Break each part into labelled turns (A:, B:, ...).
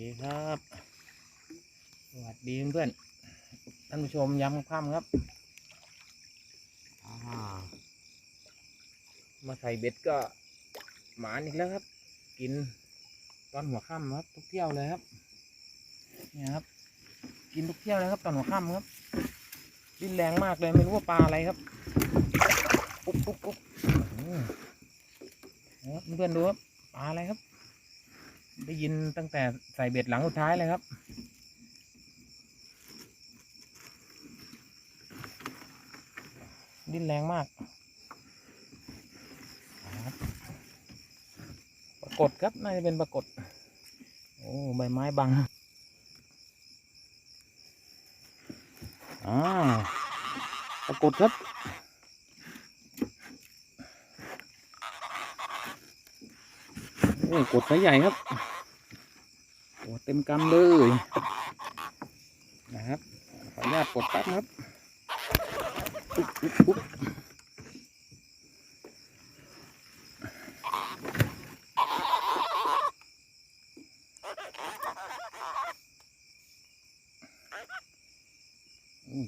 A: ครับ สวัสดีเพื่อนๆท่านผู้ชมยำค่ำครับอ่ามาใส่เบ็ดก็หมานอีกแล้วครับ กินตอนหัวค่ำครับ ทุกเที่ยวเลยครับเนี่ยครับ กินทุกเที่ยวเลยครับ ตอนหัวค่ำครับ ดิ้นแรงมากเลยไม่รู้ว่าปลาอะไรครับปุ๊บปุ๊บปุ๊บอืมนะครับเพื่อนๆดูครับปลาอะไรครับ ได้ยินตั้งแต่ใส่เบ็ดหลังสุดท้ายเลยครับดิ้นแรงมาก ปรากฏครับ น่าจะเป็นปรากฏ โอ้ ใบไม้บัง อ่า ปรากฏครับโอ้กดไซใหญ่ครับ เต็มกำเลย นะครับ ขออนุญาตกดแป๊บนะครับปุ๊บปุ๊บปุ๊บ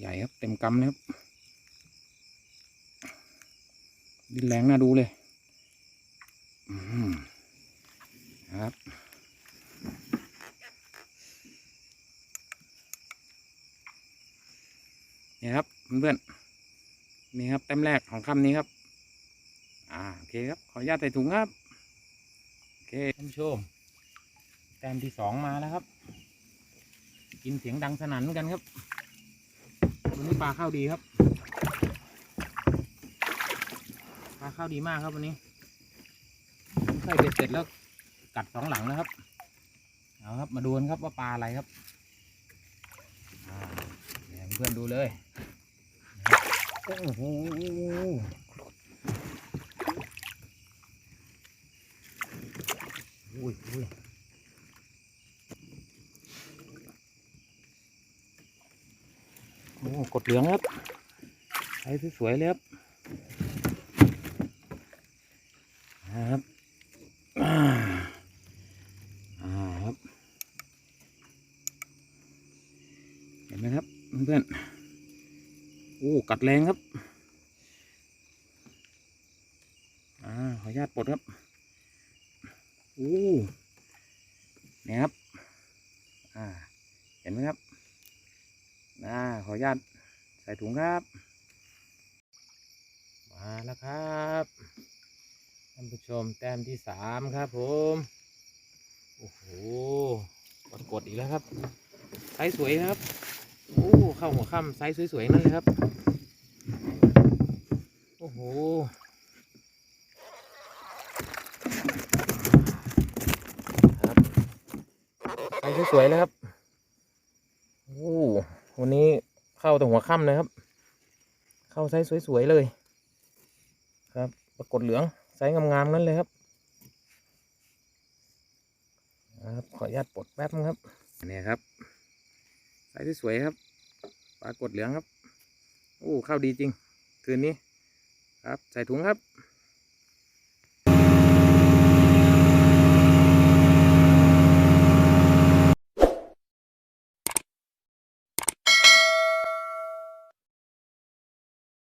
A: ใหญ่ครับ เต็มกำเลยครับ ดินแรงน่าดูเลย อืม ครับ นี่ครับเพื่อนๆนี่ครับแต้มแรกของคำนี้ครับ อ่าโอเคครับขออนุญาตใส่ถุงครับโอเคท่านผู้ชมแต้มที่สองมาแล้วครับ กินเสียงดังสนั่นเหมือนกันครับวันนี้ปลาเข้าดีครับปลาเข้าดีมากครับวันนี้ใส่เบ็ดเสร็จแล้วกัดสองหลังนะครับเอาครับมาดูกันครับว่าปลาอะไรครับ พื่อนๆดูเลยโอ้โหอุ้ยอุ้ยโอ้กดเหลืองครับใช้สวยๆเลยครับนะครับอ่าอ่าครับ เห็นไหมครับ เพื่อนโอ้กัดแรงครับอ่าขออนุญาตปลดครับโอ้เนี่ยครับอ่าเห็นไหมครับอ่าขออนุญาตใส่ถุงครับ มาแล้วครับท่านผู้ชมแต้มที่สามครับผมโอ้โหปรากฏอีกแล้วครับไซส์สวยครับ โอ้เข้าหัวค่ำไซส์สวยๆนั่นเลยครับ โอ้โหครับไซส์สวยๆเลยครับโอ้วันนี้เข้าแต่หัวค่ำเลยครับ เข้าไซส์สวยๆเลย ครับ ปรากฏเหลืองไซส์งามๆนั่นเลยครับครับขออนุญาตปลดแป๊บนึงครับนี่ครับ สายที่สวยครับปลากดเหลืองครับโอ้เข้าดีจริง คืนนี้ ครับ ใส่ถุงครับ